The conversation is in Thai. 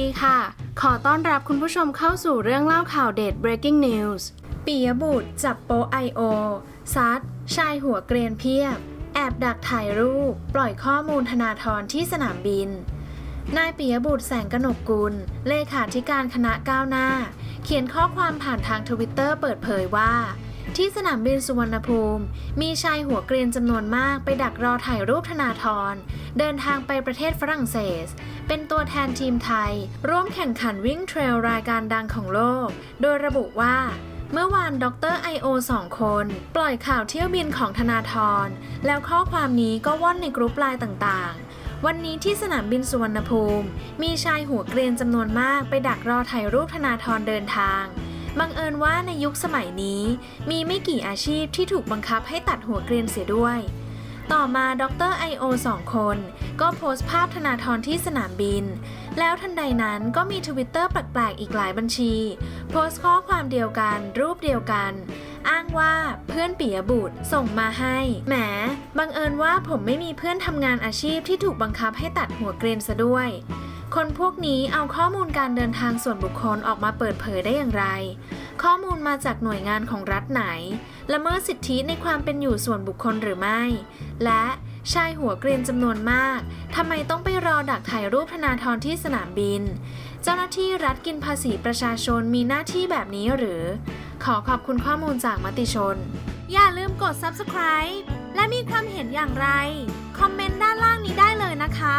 ดีค่ะ ขอต้อนรับคุณผู้ชมเข้าสู่เรื่องเล่าข่าวเด็ด breaking news ปียบุตรจับโปไอโอซัดชายหัวเกรียนเพียบ แอบดักถ่ายรูป ปล่อยข้อมูลธนาธรที่สนามบิน นายปียบุตรแสงกนกกุล เลขาธิการคณะก้าวหน้า เขียนข้อความผ่านทางทวิตเตอร์เปิดเผยว่า ที่สนามบินสุวรรณภูมิ มีชายหัวเกรียนจำนวนมากไปดักรอถ่ายรูปธนาธร เดินทางไปประเทศฝรั่งเศส เป็นตัวแทนทีมไทย ร่วมแข่งขันวิ่งเทรลรายการดังของโลก โดยระบุว่าเมื่อวานดรไอโอสองคน ปล่อยข่าวเที่ยวบินของธนาธรแล้วข้อความนี้ก็ว่อนในกรุ๊ปไลน์ต่างๆ วันนี้ที่สนามบินสุวรรณภูมิ มีชายหัวเกรียนจำนวนมากไปดักรอถ่ายรูปธนาธรเดินทางบังเอิญว่าในยุคสมัยนี้ มีไม่กี่อาชีพที่ถูกบังคับให้ตัดหัวเกรียนเสียด้วย ต่อมาดรไอโอสองคน ก็โพสต์ภาพธนาธรที่สนามบิน แล้วทันใดนั้นก็มีทวิตเตอร์แปลกๆ อีกหลายบัญชี โพสต์ข้อความเดียวกัน รูปเดียวกัน อ้างว่าเพื่อนปิยบุตรส่งมาให้ แหม บังเอิญว่าผมไม่มีเพื่อนทำงานอาชีพที่ถูกบังคับให้ตัดหัวเกรียนซะด้วย คนพวกนี้เอาข้อมูลการเดินทางส่วนบุคคลออกมาเปิดเผยได้อย่างไร ข้อมูลมาจากหน่วยงานของรัฐไหน ละเมิดสิทธิในความเป็นอยู่ส่วนบุคคลหรือไม่ และชายหัวเกรียนจำนวนมากทำไมต้องไปรอดักถ่ายรูปธนาธรที่สนามบิน เจ้าหน้าที่รัฐกินภาษีประชาชนมีหน้าที่แบบนี้หรือ ขอขอบคุณข้อมูลจากมติชน อย่าลืมกด subscribe และมีความเห็นอย่างไร คอมเมนต์ด้านล่างนี้ได้เลยนะคะ